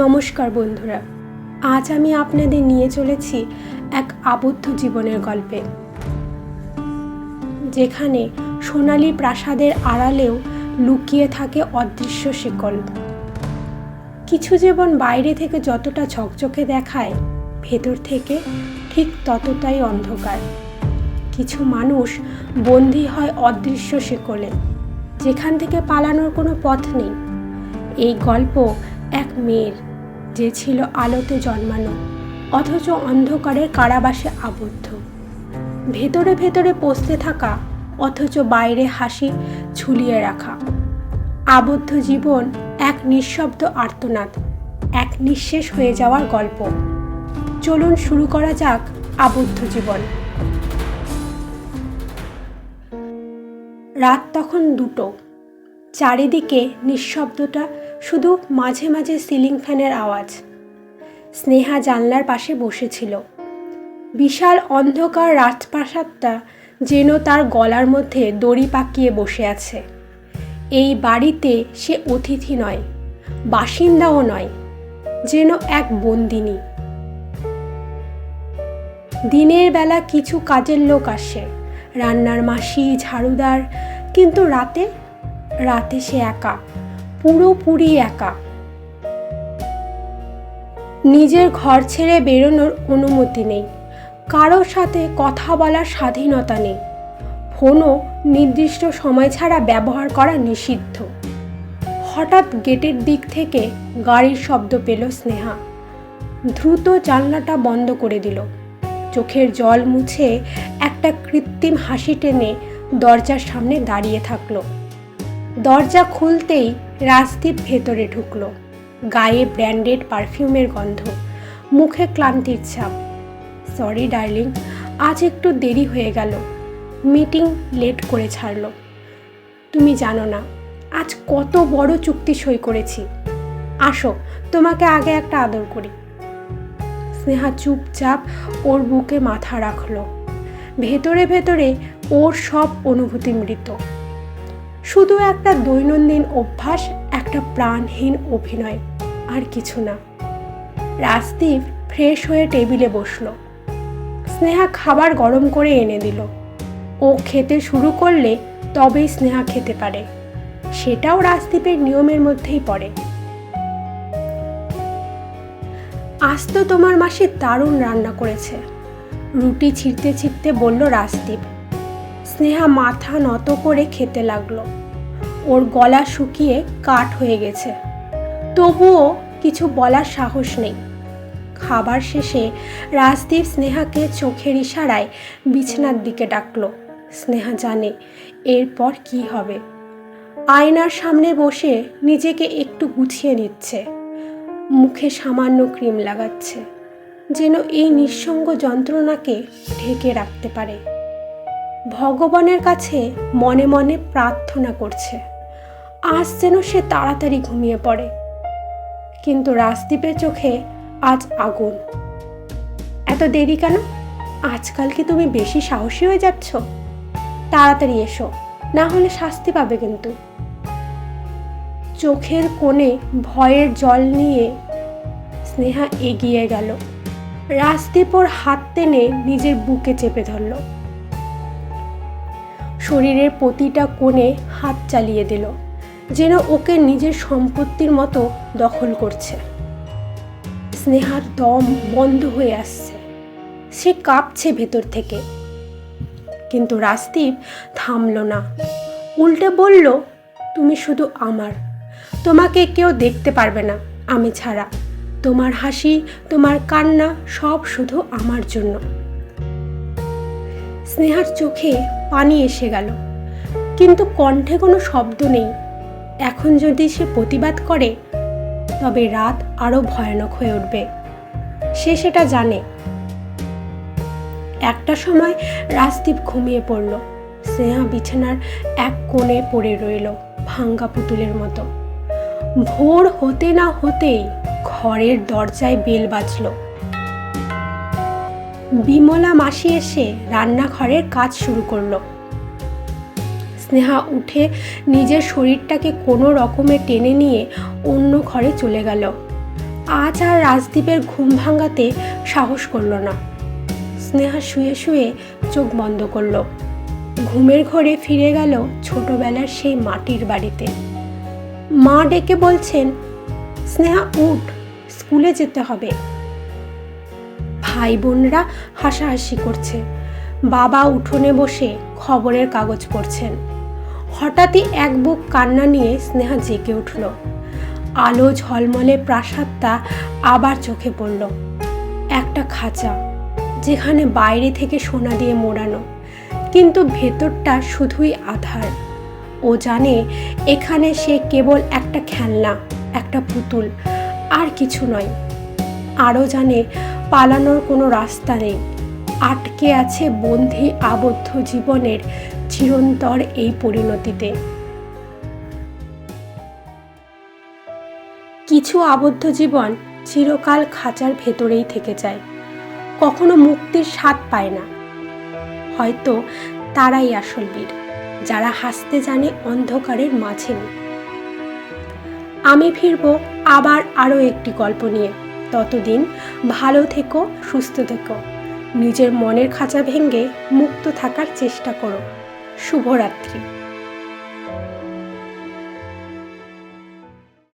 নমস্কার বন্ধুরা, আজ আমি আপনাদের নিয়ে চলেছি এক আবদ্ধ জীবনের গল্পে, যেখানে সোনালী প্রাসাদের আড়ালেও লুকিয়ে থাকে অদৃশ্য শিকল। কিছু জীবন বাইরে থেকে যতটা ঝকঝকে দেখায়, ভেতর থেকে ঠিক ততটাই অন্ধকার। কিছু মানুষ বন্দী হয় অদৃশ্য শিকলে, যেখান থেকে পালানোর কোনো পথ নেই। এই গল্প এক মেয়ের, যে ছিল আলোতে জন্মানো, অথচ অন্ধকারের কারাবাসে আবদ্ধ। ভেতরে ভেতরে পচতে থাকা, অথচ বাইরে হাসি ঝুলিয়ে রাখা। আবদ্ধ জীবন এক নিঃশব্দ আর্তনাদ, এক নিঃশেষ হয়ে যাওয়ার গল্প। চলুন শুরু করা যাক আবদ্ধ জীবন। রাত তখন দুটো। চারিদিকে নিঃশব্দতা শুধু মাঝে মাঝে সিলিং ফ্যানের আওয়াজ। স্নেহা জানলার পাশে বসেছিল। বিশাল অন্ধকার রাজপ্রাসাদটা যেন তার গলার মধ্যে দড়ি পাকিয়ে বসে আছে। এই বাড়িতে সে অতিথি নয়, বাসিন্দাও নয়, যেন এক বন্দিনী। দিনের বেলা কিছু কাজের লোক আসে, রান্নার মাসি, ঝাড়ুদার, কিন্তু রাতে রাতে সে একা। পুরোপুরি একা। নিজের ঘর ছেড়ে বেরোনোর অনুমতি নেই। কারোর সাথে কথা বলার স্বাধীনতা নেই। ফোনও নির্দিষ্ট সময় ছাড়া ব্যবহার করা নিষিদ্ধ। হঠাৎ গেটের দিক থেকে গাড়ির শব্দ পেল স্নেহা। দ্রুত জানলাটা বন্ধ করে দিল। চোখের জল মুছে একটা কৃত্রিম হাসি টেনে দরজার সামনে দাঁড়িয়ে থাকল। দরজা খুলতেই রাজদীপ ভেতরে ঢুকলো। গায়ে ব্র্যান্ডেড পারফিউমের গন্ধ। মুখে ক্লান্তির ছাপ। সরি, ডার্লিং, আজ একটু দেরি হয়ে গেল। মিটিং লেট করে ছাড়লো। তুমি জানো না, আজ কত বড় চুক্তি সই করেছি। আসো, তোমাকে আগে একটা আদর করি। স্নেহা চুপচাপ ওর বুকে মাথা রাখল। ভেতরে ভেতরে ওর সব অনুভূতি মৃত। শুধু একটা দৈনন্দিন অভ্যাস, একটা প্রাণহীন অভিনয়, আর কিছু না। রাজদীপ ফ্রেশ হয়ে টেবিলে বসল। স্নেহা খাবার গরম করে এনে দিল। ও খেতে শুরু করলে তবেই স্নেহা খেতে পারে। সেটাও রাজদীপের নিয়মের মধ্যেই পড়ে। আজ তো তোমার মাসি দারুণ রান্না করেছে। রুটি ছিঁড়তে ছিঁড়তে বলল রাজদীপ। স্নেহা মাথা নত করে খেতে লাগল। ওর গলা শুকিয়ে কাঠ হয়ে গেছে। তবুও কিছু বলার সাহস নেই। খাবার শেষে রাজদীপ স্নেহাকে চোখের ইশারায় বিছানার দিকে ডাকলো। স্নেহা জানে, এরপর কি হবে। আয়নার সামনে বসে নিজেকে একটু গুছিয়ে নিচ্ছে। মুখে সামান্য ক্রিম লাগাচ্ছে, যেন এই নিঃসঙ্গ যন্ত্রণাকে ঢেকে রাখতে পারে। ভগবানের কাছে মনে মনে প্রার্থনা করছে। আজ যেন সে তাড়াতাড়ি ঘুমিয়ে পড়ে। কিন্তু রাজদীপের চোখে আজ আগুন। এত দেরি কেন? আজকাল কি তুমি বেশি সাহসী হয়ে যাচ্ছ? তাড়াতাড়ি এসো, না হলে শাস্তি পাবে কিন্তু। চোখের কোণে ভয়ের জল নিয়ে স্নেহা এগিয়ে গেল। রাজদীপ ওর হাত টেনে নিজের বুকে চেপে ধরল। শরীরের প্রতিটা কোণে হাত চালিয়ে দিল। যেন ওকে নিজের সম্পত্তির মতো দখল করছে। স্নেহার দম বন্ধ হয়ে আসছে। সে কাঁপছে ভেতর থেকে। কিন্তু রাজদীপ থামল না। উল্টে বলল, তুমি শুধু আমার। তোমাকে কেউ দেখতে পারবে না, আমি ছাড়া। তোমার হাসি, তোমার কান্না সব শুধু আমার জন্য। স্নেহার চোখে পানি এসে গেল। কিন্তু কণ্ঠে কোনো শব্দ নেই। এখন যদি সে প্রতিবাদ করে, তবে রাত আরও ভয়ানক হয়ে উঠবে। সে সেটা জানে। একটা সময় রাজদীপ ঘুমিয়ে পড়ল। স্নেহা বিছানার এক কোণে পড়ে রইল, ভাঙ্গা পুতুলের মতো। ভোর হতে না হতেই ঘরের দরজায় বেল বাজল। বিমলা মাসি এসে রান্নাঘরের কাজ শুরু করল। স্নেহা উঠে নিজের শরীরটাকে কোনো রকমে টেনে নিয়ে অন্য ঘরে চলে গেল। আজ আর রাজদীপের ঘুম ভাঙাতে সাহস করল না। স্নেহা শুয়ে শুয়ে চোখ বন্ধ করল। ঘুমের ঘরে ফিরে গেল ছোটবেলার সেই মাটির বাড়িতে। মা ডেকে বলছেন, স্নেহা, উঠ, স্কুলে যেতে হবে। ভাই বোনরা হাসাহাসি করছে। বাবা উঠোনে বসে খবরের কাগজ পড়ছেন। হঠাৎই এক বুক কান্না নিয়ে স্নেহা জেগে উঠল। আলো ঝলমলে প্রাসাদটা আবার চোখে পড়ল। একটা খাঁচা, যেখানে বাইরে থেকে সোনা দিয়ে মোড়ানো। কিন্তু ভেতরটা শুধুই আধার। ও জানে এখানে সে কেবল একটা খেলনা, একটা পুতুল, আর কিছু নয়। আরও জানে পালানোর কোনো রাস্তা নেই। আটকে আছে বন্ধি আবদ্ধ জীবনের চিরন্তর এই পরিণতিতে। কিছু আবদ্ধ জীবন চিরকাল খাঁচার ভেতরেই থেকে যায়। কখনো মুক্তির স্বাদ পায় না। হয়তো তারাই আসল বীর, যারা হাসতে জানে অন্ধকারের মাঝে আমি ফিরব আবার আরও একটি গল্প নিয়ে। ততদিন ভালো থেকো, সুস্থ থেকো। নিজের মনের খাঁচা ভেঙে মুক্ত থাকার চেষ্টা করো। শুভরাত্রি।